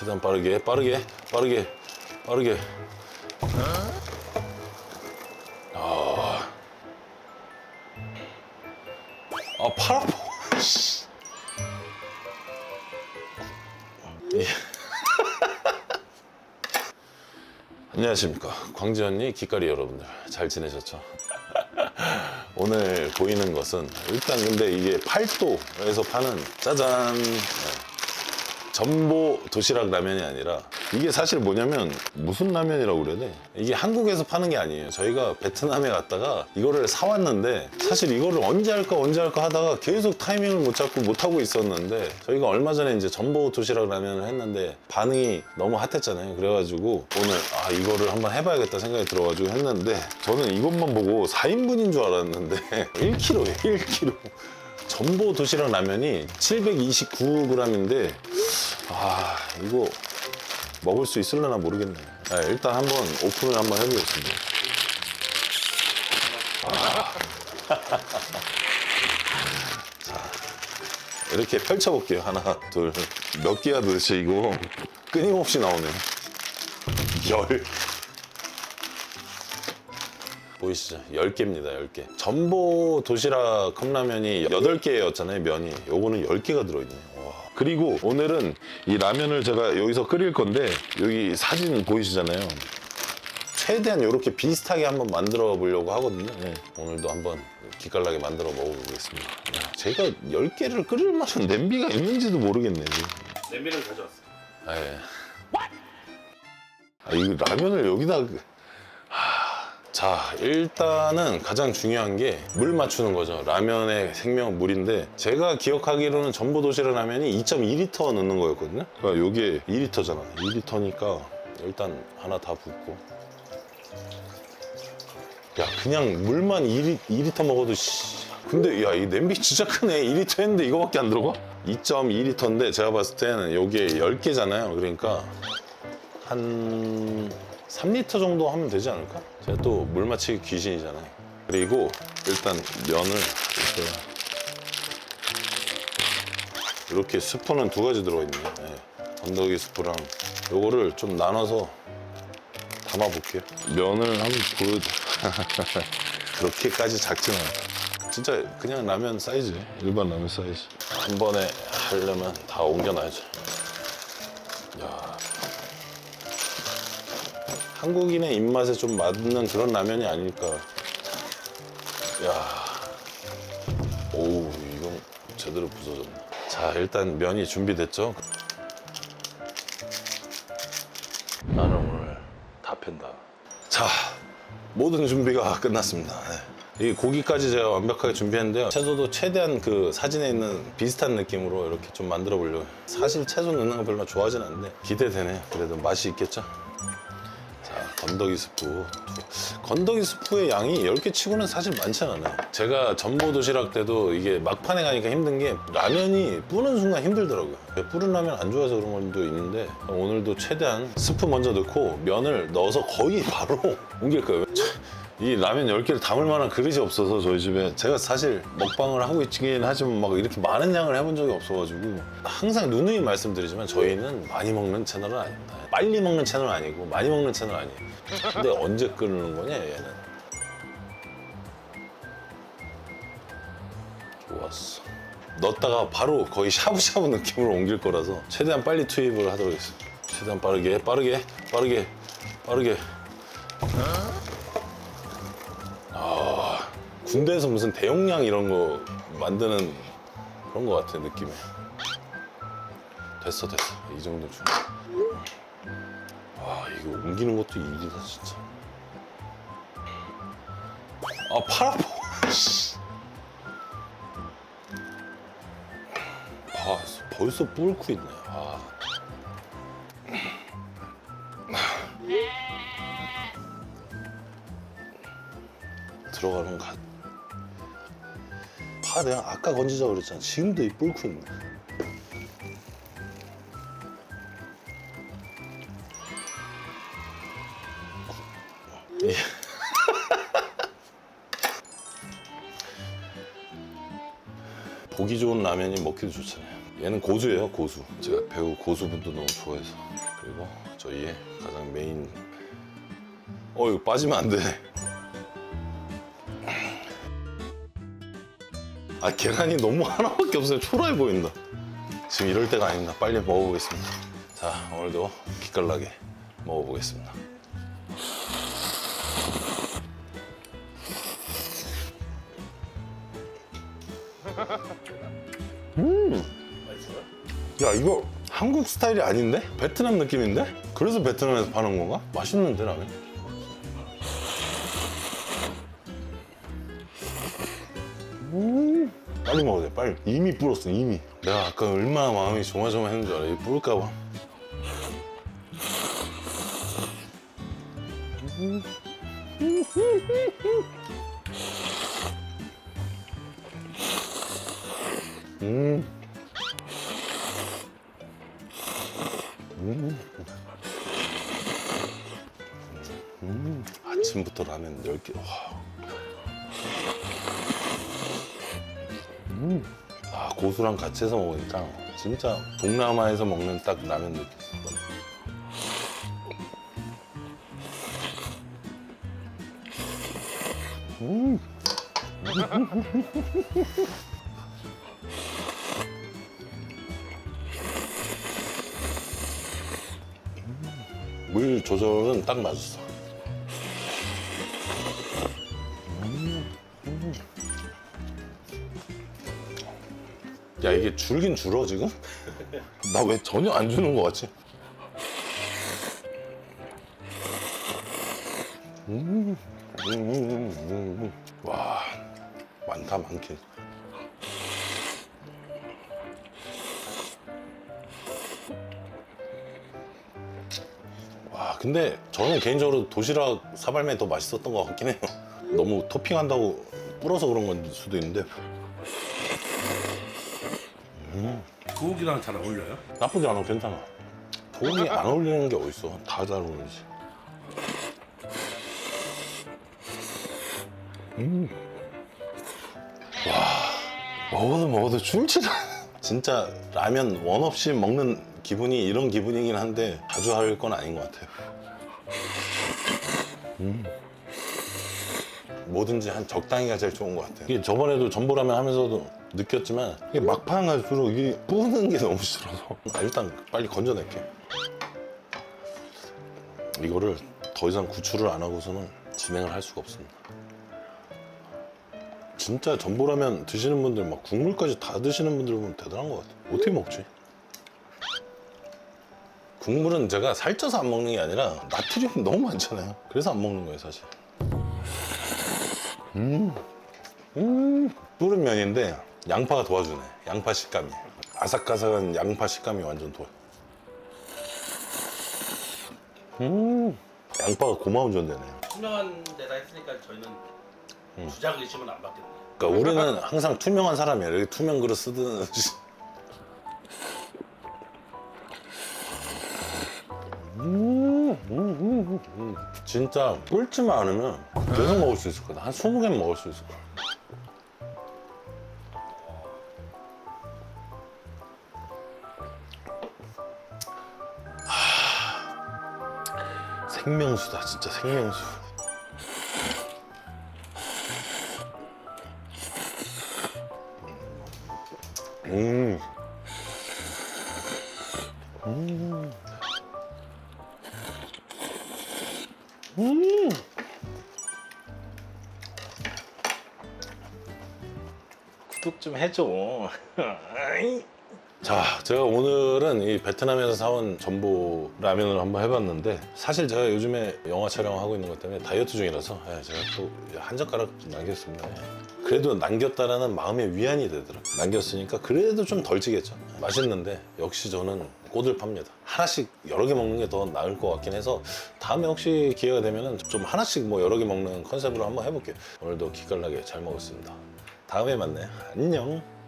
최대한 빠르게, 빠르게, 빠르게, 빠르게. 아, 아, 팔 아파. 씨. 예. 안녕하십니까. 광지 언니, 기까리 여러분들. 잘 지내셨죠? 오늘 보이는 것은 일단 근데 이게 팔도에서 파는 짜잔 네. 전보 도시락 라면이 아니라 이게 사실 뭐냐면 무슨 라면이라고 그래야 돼? 이게 한국에서 파는 게 아니에요. 저희가 베트남에 갔다가 이거를 사왔는데 사실 이거를 언제 할까 언제 할까 하다가 계속 타이밍을 못 잡고 못 하고 있었는데 저희가 얼마 전에 이제 전보 도시락 라면을 했는데 반응이 너무 핫했잖아요. 그래가지고 오늘 아 이거를 한번 해봐야겠다 생각이 들어가지고 했는데 저는 이것만 보고 4인분인 줄 알았는데 1kg예요 1kg. 전보 도시락 라면이 729g인데 아 이거 먹을 수 있을려나 모르겠네 네, 일단 한번 오픈을 한번 해보겠습니다 아. 자 이렇게 펼쳐볼게요 하나 둘몇 개야 도대체 이거 끊임없이 나오네 열 보이시죠? 10개입니다, 10개. 전보 도시락 컵라면이 8개였잖아요, 면이. 요거는 10개가 들어있네요. 와. 그리고 오늘은 이 라면을 제가 여기서 끓일 건데, 여기 사진 보이시잖아요. 최대한 이렇게 비슷하게 한번 만들어 보려고 하거든요. 네. 오늘도 한번 기깔나게 만들어 먹어보겠습니다. 야, 제가 10개를 끓일 만한 냄비가 있는지도 모르겠네. 냄비를 가져왔어요. 아, 예. 아, 이거 라면을 여기다. 자, 일단은 가장 중요한 게 물 맞추는 거죠. 라면의 생명 물인데 제가 기억하기로는 전부 도시락 라면이 2.2리터 넣는 거였거든요. 그러니까 이게 2리터잖아. 2리터니까 일단 하나 다 붓고. 야, 그냥 물만 2리, 2리터 먹어도 씨. 근데 야, 이 냄비 진짜 크네. 2리터 했는데 이거밖에 안 들어가? 2.2리터인데 제가 봤을 때는 요게 10개잖아요. 그러니까 한 3리터 정도 하면 되지 않을까? 제가 또물 맞히기 귀신이잖아요. 그리고 일단 면을 이렇게, 이렇게 스프는 두 가지 들어있네요. 네. 건더기 스프랑 요거를 좀 나눠서 담아볼게요. 면을 한번 보여줘. 그렇게까지 작진 않아. 진짜 그냥 라면 사이즈. 일반 라면 사이즈. 한 번에 하려면 다 옮겨놔야죠. 한국인의 입맛에 좀 맞는 그런 라면이 아닐까. 야. 오우, 이건 제대로 부서졌네. 자, 일단 면이 준비됐죠? 나는 오늘 다 팬다. 자, 모든 준비가 끝났습니다. 네. 이 고기까지 제가 완벽하게 준비했는데요. 채소도 최대한 그 사진에 있는 비슷한 느낌으로 이렇게 좀 만들어 보려고요. 사실 채소 넣는 거 별로 좋아하진 않는데 기대되네요. 그래도 맛이 있겠죠? 자, 건더기 스프. 건더기 스프의 양이 10개 치고는 사실 많지 않아요. 제가 전보 도시락 때도 이게 막판에 가니까 힘든 게 라면이 뿌는 순간 힘들더라고요. 뿌른 라면 안 좋아해서 그런 것도 있는데 오늘도 최대한 스프 먼저 넣고 면을 넣어서 거의 바로 옮길 거예요. 이 라면 10개를 담을 만한 그릇이 없어서 저희 집에 제가 사실 먹방을 하고 있긴 하지만 막 이렇게 많은 양을 해본 적이 없어가지고 항상 누누이 말씀드리지만 저희는 많이 먹는 채널은 아닙니다. 빨리 먹는 채널 아니고 많이 먹는 채널 아니에요. 근데 언제 끓는 거냐 얘는. 좋았어. 넣었다가 바로 거의 샤브샤브 느낌으로 옮길 거라서 최대한 빨리 투입을 하도록 하겠습니다. 최대한 빠르게 빠르게 빠르게 빠르게 군대에서 무슨 대용량 이런 거 만드는 그런 거 같아 느낌이 됐어 됐어 이 정도 중. 와 이거 옮기는 것도 일이다 진짜. 아팔 아파. 씨. 아 벌써 뿔고 있네. 아. 들어가는 가. 파 내가 아까 건지자 그랬잖아. 지금도 이 뿔고 있네. 예. 보기 좋은 라면이 먹기도 좋잖아요. 얘는 고수예요, 고수. 제가 배우 고수분도 너무 좋아해서. 그리고 저희의 가장 메인. 어, 이거 빠지면 안 돼. 아, 계란이 너무 하나밖에 없어요. 초라해 보인다. 지금 이럴 때가 아닙니다. 빨리 먹어보겠습니다. 자, 오늘도 기깔나게 먹어보겠습니다. 야 이거 한국 스타일이 아닌데? 베트남 느낌인데? 그래서 베트남에서 파는 건가? 맛있는데 라면? 음 빨리 먹어야 돼 빨리 이미 불었어 이미 내가 아까 얼마나 마음이 조마조마했는 줄 알아 이 불까봐 음 아침부터 라면 10개. 와. 음. 아, 고수랑 같이 해서 먹으니까 진짜 동남아에서 먹는 딱 라면 느낌. 물 조절은 딱 맞았어. 야 이게 줄긴 줄어 지금? 나 왜 전혀 안 주는 거 같지? 음, 음, 음, 음, 음. 와 많다 많긴. 와 근데 저는 개인적으로 도시락 사발면이 더 맛있었던 것 같긴 해요. 너무 토핑한다고 불어서 그런 건 수도 있는데 고기랑 잘 어울려요? 나쁘지 않아 괜찮아 고기 안 어울리는 게 어딨어 다 잘 어울리지 음. 와 먹어도 먹어도 않아 진짜 라면 원 없이 먹는 기분이 이런 기분이긴 한데 자주 할 건 아닌 것 같아요 음. 뭐든지 한 적당히가 제일 좋은 것 같아요 이게 저번에도 전보라면 하면서도 느꼈지만 이게 막판 갈수록 이게 뿌는 게 너무 싫어서. 아, 일단 빨리 건져낼게. 이거를 더 이상 구출을 안 하고서는 진행을 할 수가 없습니다. 진짜 전보라면 드시는 분들 막 국물까지 다 드시는 분들 보면 대단한 것 같아요 어떻게 먹지? 국물은 제가 살쪄서 안 먹는 게 아니라 나트륨이 너무 많잖아요. 그래서 안 먹는 거예요 사실. 음, 뿌른 면인데 양파가 도와주네. 양파 식감이. 아삭아삭한 양파 식감이 완전 도와. 음, 양파가 고마운 존재네. 투명한 데다 했으니까 저희는 주작 의심은 안 받겠네요. 그러니까 우리는 항상 투명한 사람이야. 이렇게 투명 그릇 쓰든. 음, 음, 음, 음. 진짜 끓지만 않으면 계속 먹을 수 있을 거다. 한 20개는 먹을 수 있을 거야. 생명수다, 진짜 생명수. 음. 구독 좀 해줘. 자, 제가 오늘은 이 베트남에서 사온 전보 라면을 한번 해봤는데 사실 제가 요즘에 영화 촬영하고 있는 것 때문에 다이어트 중이라서 예, 제가 또 한 젓가락 남겼습니다. 예. 그래도 남겼다라는 마음의 위안이 되더라고요. 남겼으니까 그래도 좀 덜 찌겠죠. 맛있는데 역시 저는 꼬들 팝니다. 하나씩 여러 개 먹는 게 더 나을 것 같긴 해서 다음에 혹시 기회가 되면 좀 하나씩 뭐 여러 개 먹는 컨셉으로 한번 해볼게요. 오늘도 기깔나게 잘 먹었습니다. 다음에 만나요. 안녕.